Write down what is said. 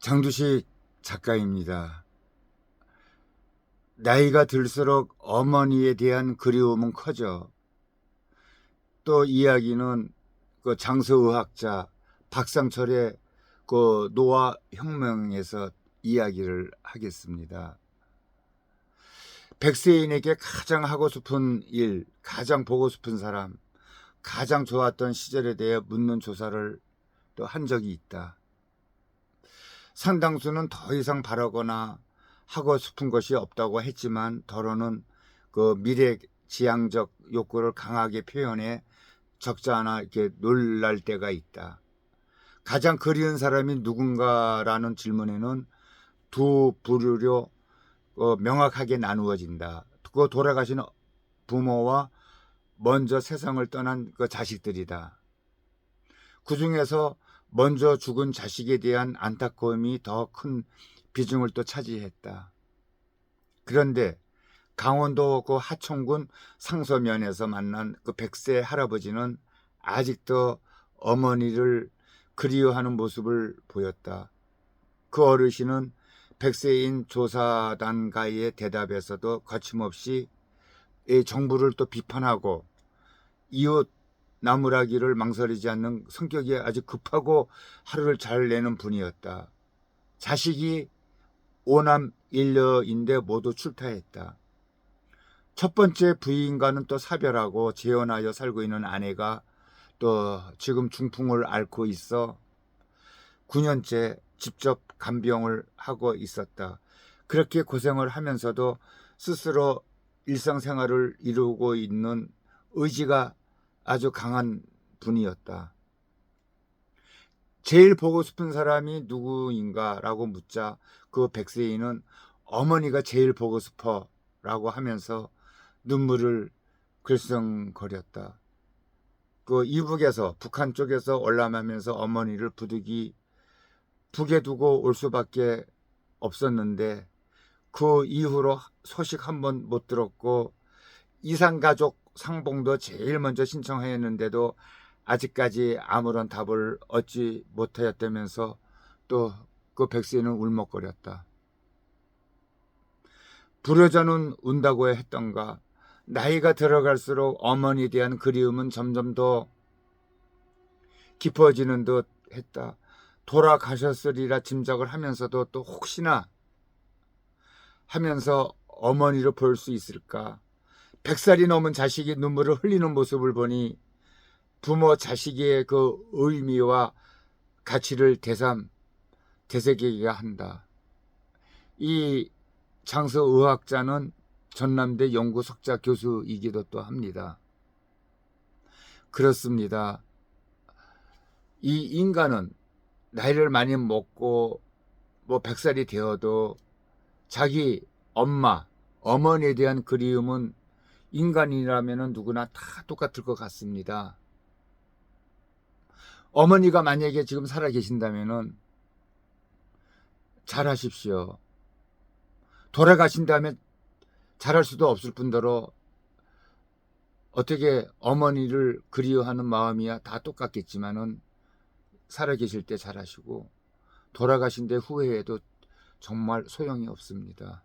장두식 작가입니다. 나이가 들수록 어머니에 대한 그리움은 커져. 또 이야기는 그 장서의학자 박상철의 그 노화 혁명에서 이야기를 하겠습니다. 백세인에게 가장 하고 싶은 일, 가장 보고 싶은 사람, 가장 좋았던 시절에 대해 묻는 조사를 또 한 적이 있다. 상당수는 더 이상 바라거나 하고 싶은 것이 없다고 했지만 더러는 그 미래 지향적 욕구를 강하게 표현해 적지 않아 이렇게 놀랄 때가 있다. 가장 그리운 사람이 누군가라는 질문에는 두 부류로 어, 명확하게 나누어진다. 그 돌아가신 부모와 먼저 세상을 떠난 그 자식들이다. 그 중에서 먼저 죽은 자식에 대한 안타까움이 더 큰 비중을 또 차지했다. 그런데 강원도 그 하천군 상서면에서 만난 그 백세 할아버지는 아직도 어머니를 그리워하는 모습을 보였다. 그 어르신은 백세인 조사단가의 대답에서도 거침없이 이 정부를 또 비판하고 이웃 나무라기를 망설이지 않는 성격이 아주 급하고 하루를 잘 내는 분이었다. 자식이 오남 일녀인데 모두 출타했다. 첫 번째 부인과는 또 사별하고 재혼하여 살고 있는 아내가 또 지금 중풍을 앓고 있어 9년째 직접 간병을 하고 있었다. 그렇게 고생을 하면서도 스스로 일상생활을 이루고 있는 의지가 아주 강한 분이었다. 제일 보고 싶은 사람이 누구인가 라고 묻자 그 백세인은 어머니가 제일 보고 싶어 라고 하면서 눈물을 글썽거렸다. 그 이북에서 북한 쪽에서 올라가면서 어머니를 부득이 북에 두고 올 수밖에 없었는데 그 이후로 소식 한 번 못 들었고 이상가족 상봉도 제일 먼저 신청했는데도 아직까지 아무런 답을 얻지 못하였다면서 또 그 백세는 울먹거렸다. 불효자는 운다고 했던가 나이가 들어갈수록 어머니에 대한 그리움은 점점 더 깊어지는 듯 했다. 돌아가셨으리라 짐작을 하면서도 또 혹시나 하면서 어머니를 볼수 있을까? 백살이 넘은 자식이 눈물을 흘리는 모습을 보니 부모 자식의 그 의미와 가치를 대삼 되새기게 한다. 이 장서 의학자는 전남대 연구 석자 교수이기도 또 합니다. 그렇습니다. 이 인간은 나이를 많이 먹고 뭐 백살이 되어도 자기 엄마, 어머니에 대한 그리움은 인간이라면 누구나 다 똑같을 것 같습니다. 어머니가 만약에 지금 살아 계신다면 잘하십시오. 돌아가신 다음에 잘할 수도 없을 뿐더러 어떻게 어머니를 그리워하는 마음이야 다 똑같겠지만은 살아 계실 때 잘하시고 돌아가신 데 후회해도 정말 소용이 없습니다.